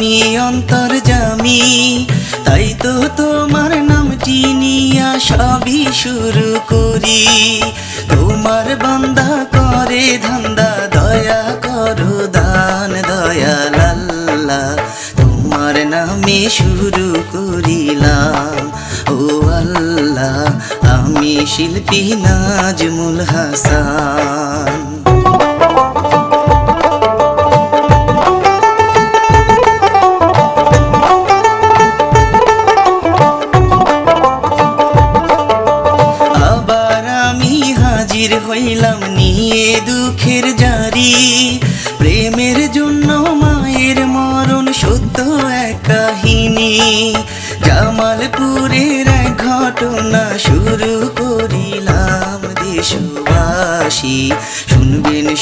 তুমি অন্তর জামি, তাই তো তোমার নামটি নিয়া সবই শুরু করি। তোমার বান্দা করে ধান্দা, দয়া করো দান দয়াল আল্লাহ তোমার নামে শুরু করিলাম, ও আল্লাহ, আমি শিল্পী নাজমুল হাসান।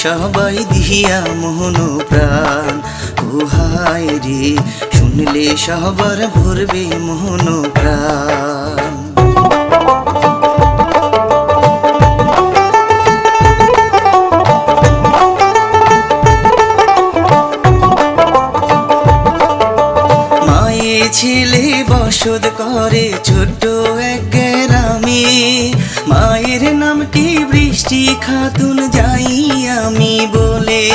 সবাই দিয়া মোহন প্রাণ। হায় রে, শুনলে সবার ভরবে মোহন প্রাণ। ছেলে বসত করে ছোট্ট এক গ্রামে। মায়ের নামটি বৃষ্টি খাতুন যাই আমি বলে,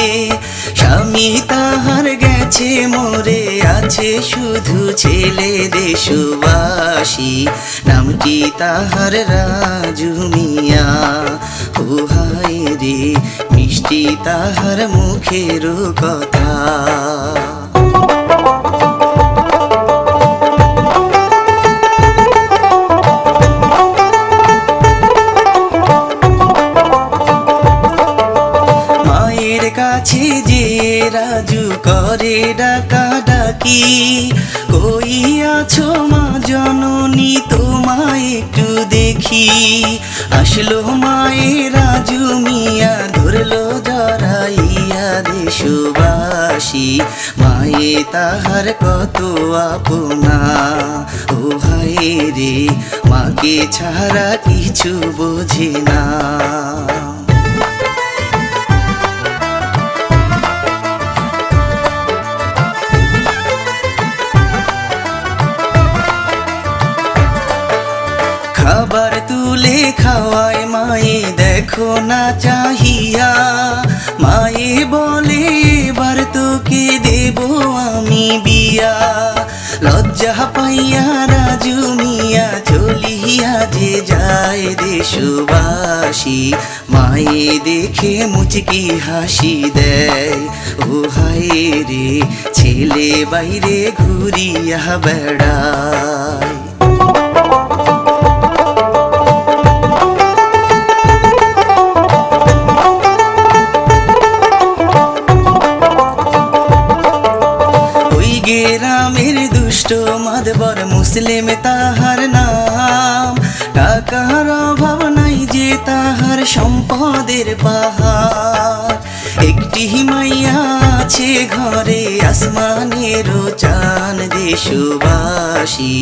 স্বামী তাহার গেছে মরে আছে শুধু ছেলে দেশবাসী। নামটি তাহার রাজু মিয়া। ও হায় রে, মিষ্টি তাহার মুখের কথা। রাজু করে ডাকা ডাকি কই আছো মা জননী, তোমায় একটু দেখি। আসলো মায়ের রাজু মিয়া, ধরলো জড়াইয়া দেশবাসী। মায়ে তাহার কত আপনা। ও হায় রে, মাকে ছাড়া কিছু বোঝে না। খাবার তুলে খাওয়ায় মায়ে, দেখো না চাহিয়া। মায়ে বলে, এবার তোকে দেব আমি বিয়া। লজ্জা পাইয়া রাজু মিয়া চলিয়া যে যায় দেশবাসী মায়ে দেখে মুচকি হাসি দেয়, ও হায় রে, ছেলে বাইরে ঘুরিয়া বেড়ায়। গ্রামের দুষ্ট মাদবর মুসলিম তাহার নাম। টাকার অভাব নাই যে তাহার সম্পদের পাহাড়। একটি মাইয়া আছে ঘরে, আসমানের চান দেশবাসী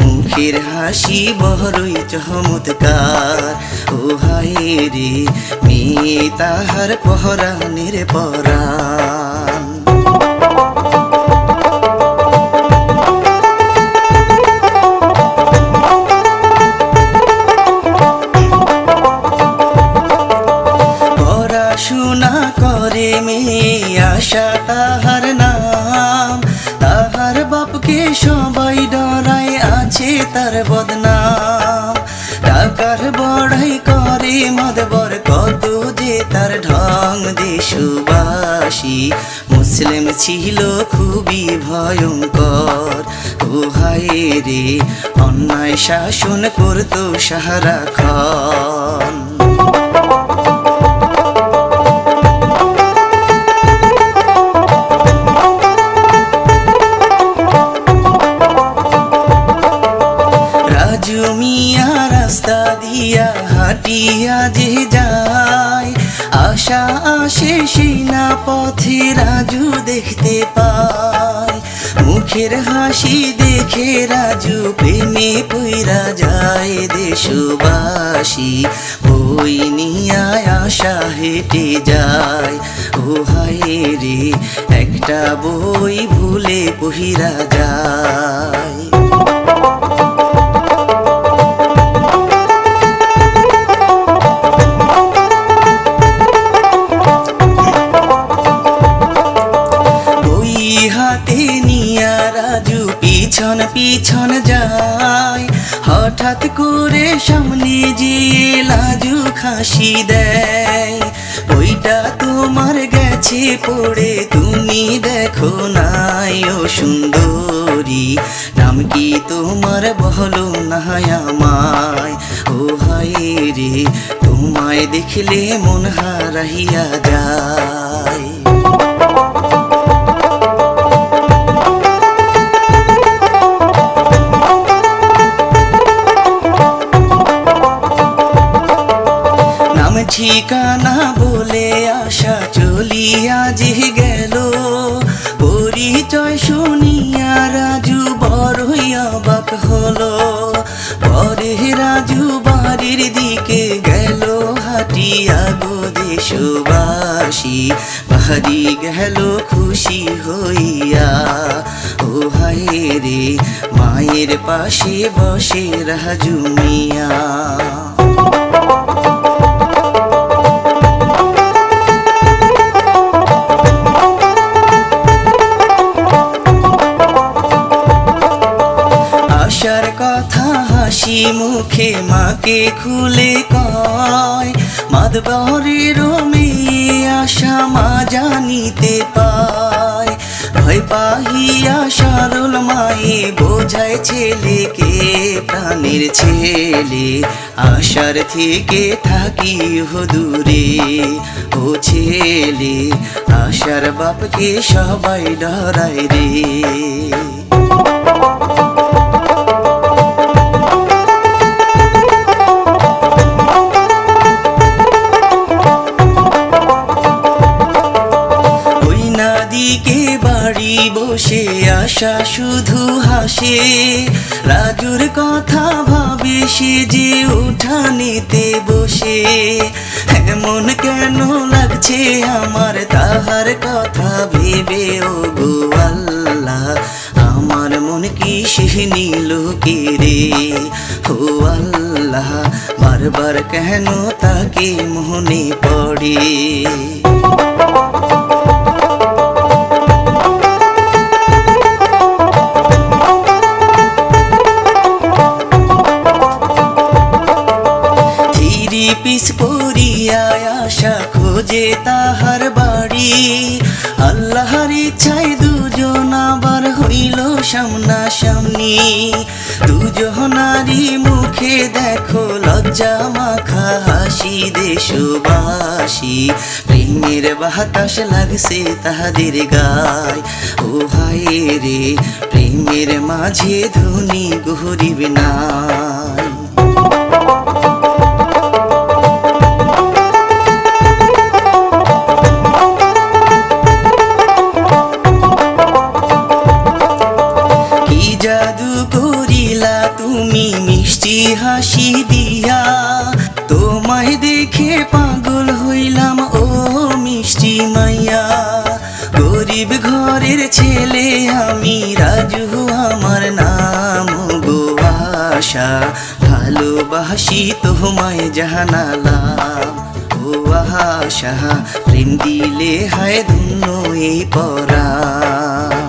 মুখের হাসি বড়ই চমৎকার। ও হায় রে, মেয়ে তাহার পহরানের পরাণ। আশা, তাহার নাম। তাহার বাপকে সবাই ডরায় আছে তার বদনাম। টাকার বড়াই করে মদবর, কত যে তার ঢং। দেশবাসী মুসলিম ছিল খুবই ভয়ঙ্কর। ও রে, অন্যায় শাসন করতো সাহারা খন। হাটিয়া যে যায়, আশা আসে সেই না পথে রাজু দেখতে পায়। মুখের হাসি দেখে রাজু প্রেমে পইরা যায় দেশবাসী। বই নিয়ে আশা হেঁটে যায়, ও হায় রে, একটা বই ভুলে পহিরা যায়। পিছন পিছন যায়। হঠাৎ করে সামনে যে লাজু খাসি দেয়। বইটা তোমার গেছে পড়ে, তুমি দেখো নাই। ও সুন্দরী, নাম কি তোমার বহলো না আমায়? ও হায় রে, তোমায় দেখলে মন হারাইয়া যায়। ঠিকানা বলে আশা চলিয়া যে গেল। পরিচয় শুনিয়া রাজু বড়ই অবাক হলো। পরে রাজু বাড়ির দিকে গেল, হাটিয়া গো দেশবাসী। বাড়ি গেল, খুশি হইয়া। ও হায় রে, মায়ের পাশে বসে রাজু মিয়া। মুখে মাকে খুলে কয়, মাদবরের আশা মা জানিতে পায়। ভয় পাহিয়া সরল মায়ে, বোঝায় ছেলেকে প্রাণের ছেলে। আশার থেকে থাকি দূরে ও ছেলে, আশার বাপকে সবাই ডরায় রে। নাদিকে বাড়ি বসে আসা শুধু হাসে। রাজুর কথা ভাবে সে যে উঠানেতে বসে। এমন কেন লাগছে আমার? তাহার কথা ভেবে ও গো আল্লাহ, আমার মন কি সে নীল রে ও আল্লাহ, বারবার কেন তাকে মনে পড়ে? পিস পড়িয়া আশা খোঁজে তাহার বাড়ি। আল্লাহর ইচ্ছায় দুজন আবার হইল সামনা সামনি। দুজনারই মুখে দেখো লজ্জা মাখা হাসি দেশবাসী প্রেমের বাতাস লাগছে তাহাদের গায়। ও হায় রে, প্রেমের মাঝে ধনী গরিব নাই। ঘরের ছেলে আমি রাজু, আমার নাম গো আশা ভালোবাসি তোমায় জানালাম ও আশা প্রেম দিলে হায় ধন্য এই পরাণ।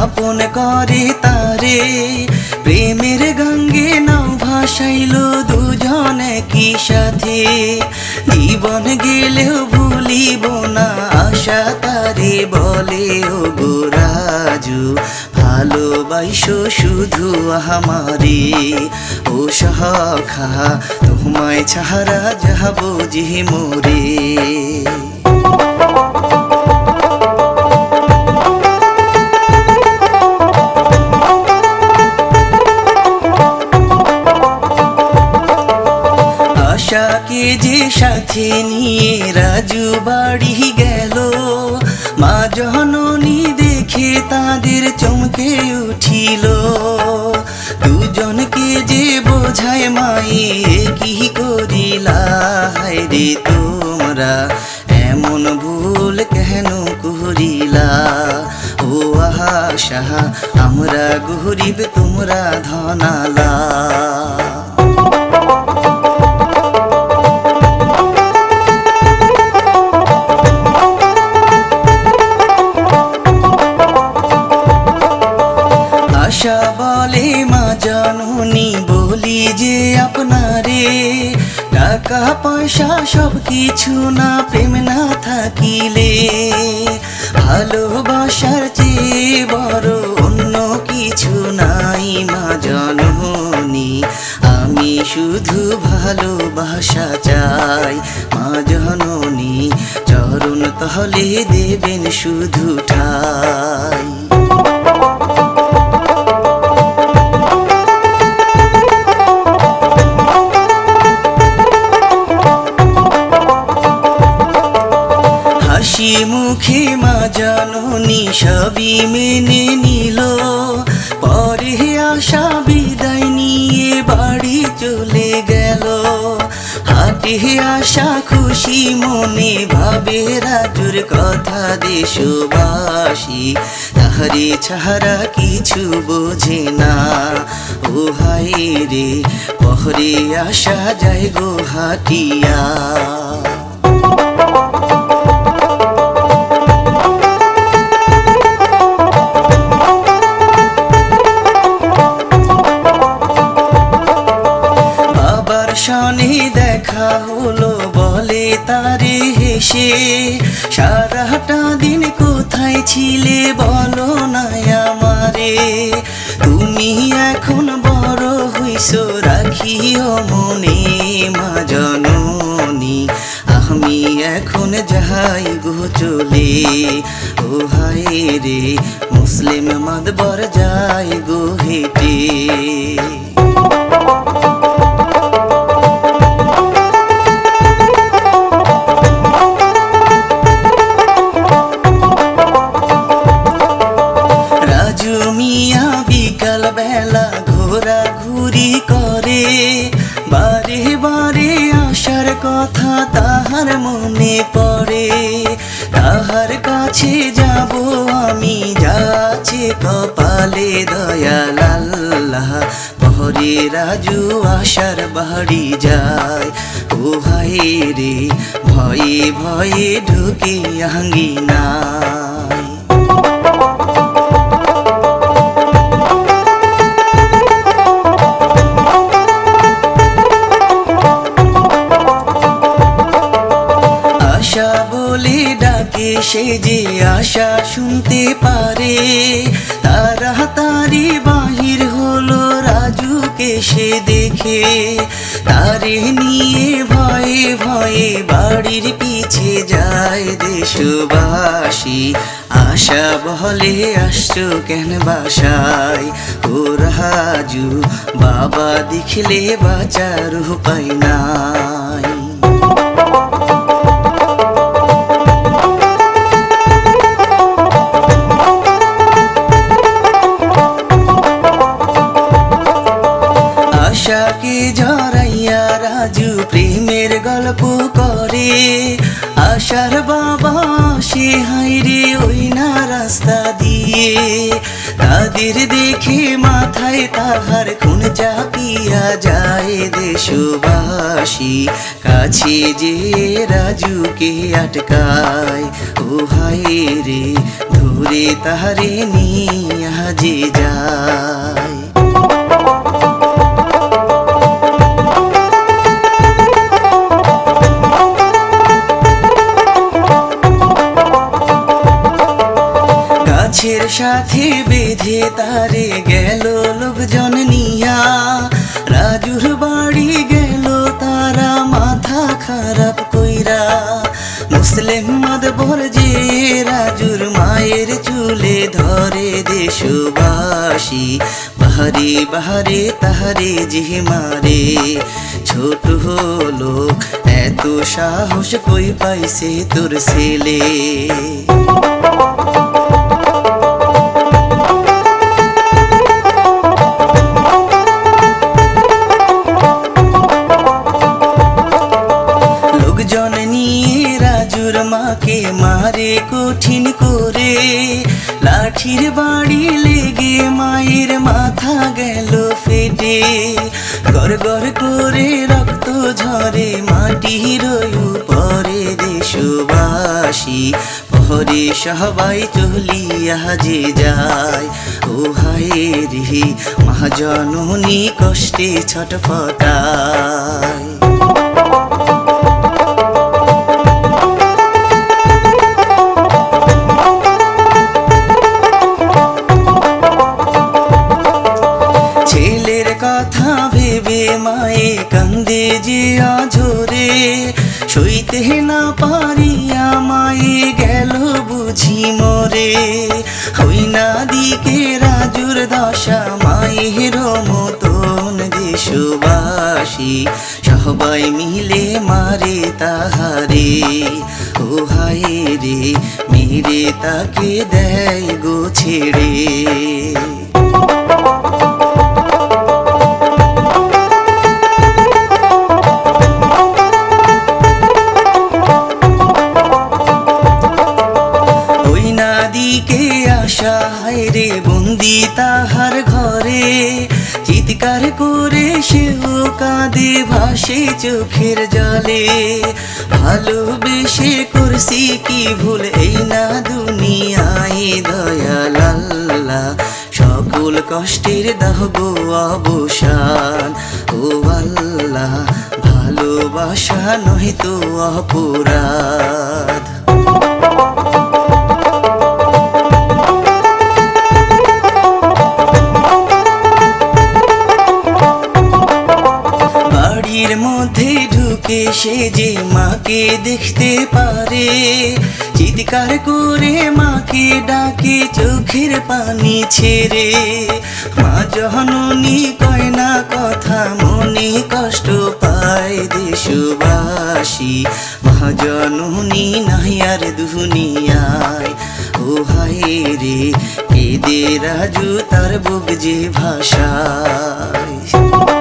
আপন করে তারে। প্রেমের গঙ্গে নাও ভাসাইল দুজন কি সাথে। জীবন গেলেও ভুলিব না আশা তারে বলে, ও গো রাজু ভালোবাইসো শুধু আমারে। ও সখা তোমায় ছাড়া যাব যে মোরে। সাথে নিয়ে রাজু বাড়ি গেল। মা জননী দেখে তাদের চমকে উঠিল। দুজনকে যে বোঝায় মায়ে কি করিলা? রে তোমরা, এমন ভুল কেন করিলা? ও আহা সাহা, আমরা গরিব, তোমরা ধনালা। কিছু না প্রেম না থাকিলে ভালোবাসার চেয়ে বড় অন্য কিছু নাই মা জননী। আমি শুধু ভালোবাসা চাই মা জননী। চরণ তহলে দেবেন শুধু ঠাই। হাটে আসা খুশি মনে ভাবে রাজুর কথা দেশবাসী তাহারে ছাড়া কিছু বোঝে না। ও হায় রে, পহরে আসা যায় গো হাটিয়া বাবার হেসে সারাটা দিন কোথায় ছিলে বলো না আমারে। তুমি এখন বড় হইস রাখিও মনে মা জননী। আমি এখন যাই গো চলে, ও হায় রে, মুসলিম মাদবর যাই গো হেঁটে। রাজু আসার বাড়ি যায়। ও হায় রে, ভয়ে ভয়ে ঢুকে আঙ্গিনায় আশা বলে ডাকে সে যে আশা শুনতে পারে। রাজুকে সে দেখে, তারে নিয়ে ভয়ে ভয়ে বাড়ির পিছে যায় দেশবাসী। আশা বলে আসছো কেন বাসায়? ও রাজু বাবা দেখলে বাঁচার উপায় নাই। আশার বাবা, সে হাইরে ওই না রাস্তা দিয়ে। তাদের দেখে মাথায় তাহার খুন চাপিয়া যায় দেশবাসী। কাছে যে রাজুকে আটকায়, ও হায় রে, ধরে তাহারে নিয়ে যে যায়। সাথে বেঁধে তারে গেল লোকজন নিয়া। রাজুর বাড়ি গেল তারা মাথা খারাপ কইরা। মুসলিম মদবর যে রাজুর মায়ের চুলে ধরে দেশবাসী। বাহারে বাহারে তাহারে যে মারে। ছোট লোক এত সাহস কই পাইছে তোর ছেলে? লাঠির বাড়ি লেগে মায়ের মাথা গেল ফেটে। গড় গড় করে রক্ত ঝরে মাটির উপরে দেশবাসী। পরে সবাই চলিয়া যে যায়। ও হায় রে, মহাজননী কষ্টে ছটফটায়। কান্দে যে আঝরে, সইতে না পারিয়া মায়ে গেল বুঝি মরে। হই না দিকে রাজুর দশা, মায়ের মতন দেশবাসী সবাই মিলে মারে তাহারে। ও হায় রে, মেরে তাকে দেয় গো ছেড়ে। ভাসে চোখের জলে, ভালোবেসে করছি কি ভুল? এই না দুনিয়ায় দয়াল আল্লাহ সকল কষ্টের দাহ গো অবসান। ও আল্লাহ, ভালোবাসা নহিত অপরাধ। ডাকে চোখের পানি ছেড়ে। মা জননী কয় না কথা, মনে কষ্ট পায় দেশবাসী। মা জননী আর দুনিয়ায়। ও হায় রে, কেদে রাজু তার বুক যে ভাষায়।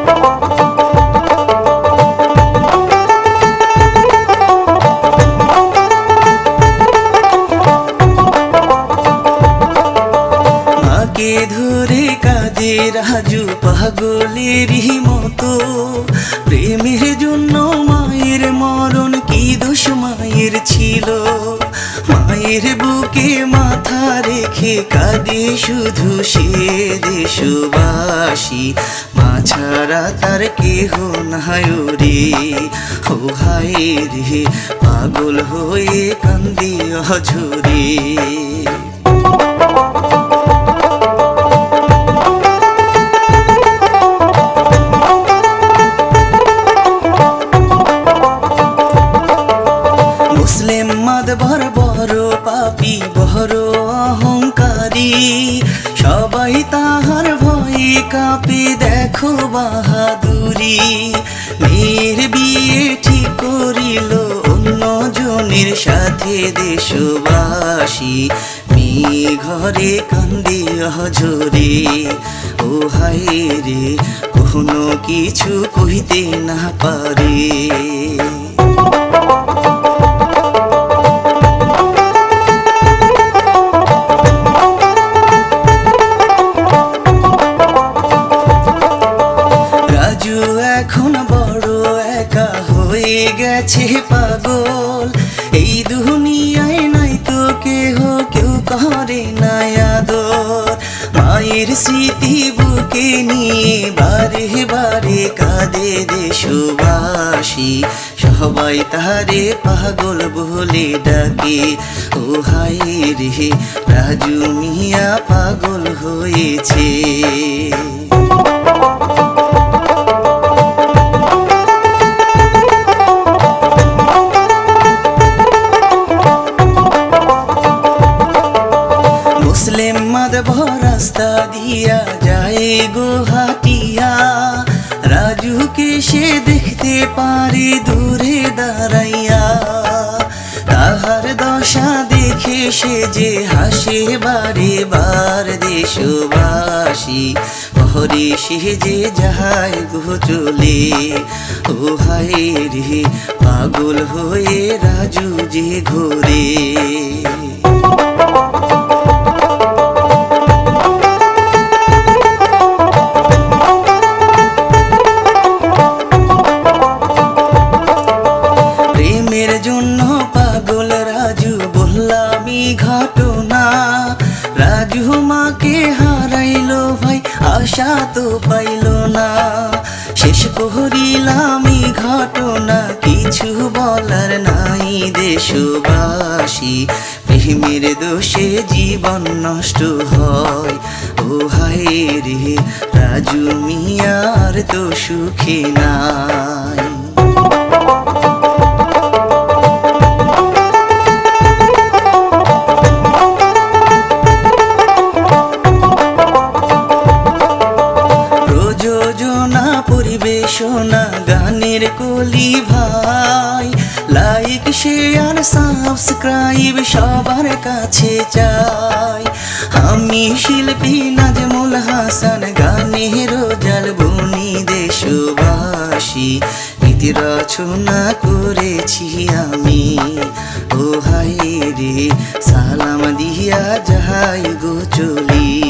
কাঁদে শুধু সে দেশবাসী। মা ছাড়া তার কেহ নাই রে। ও হায় রে, পাগল হয়ে কান্দি অঝরে। দেখো বাহাদুরি। মেয়ের বিয়ে ঠিক করিল অন্য জনের সাথে দেশবাসী। মেয়ে ঘরে কান্দে অঝরে ও হায় রে কোনো কিছু কহিতে না পারে। গেছে পাগল। এই দুনিয়ায় নাই তো কেহ, কেউ করে না আদর। মায়ের স্মৃতি বুকে নিয়ে বারে বারে কাঁদে দেশবাসী। সবাই তারে পাগল বলে ডাকে। ও হায় রে, রাজু মিয়া পাগল হয়েছে। রাস্তা দিয়া যায় গো হাটিয়া রাজুকে সে দেখতে পারে দূরে দাঁড়াইয়া। তাহার দশা দেখে সে যে হাসে, বারে বার দেশবাসী। হরে সে যে যাহাই গো চলে, ও হায় রে, পাগল হয়ে রাজু যে ঘোরে। দোষে জীবন নষ্ট হয়। ও হায় রে, রাজু মিয়ার তো সুখে নাই। প্রযোজনা পরিবেশনা গানের কলি ভাই শেয়ার সাবস্ক্রাইব সবার কাছে চাই। আমি শিল্পী নাজমুল হাসান, গানের জাল বনি দেশবাসী। গীতি রচনা করেছি আমি। ও হাই রে, সালাম দিয়া যাহাই গো চলি।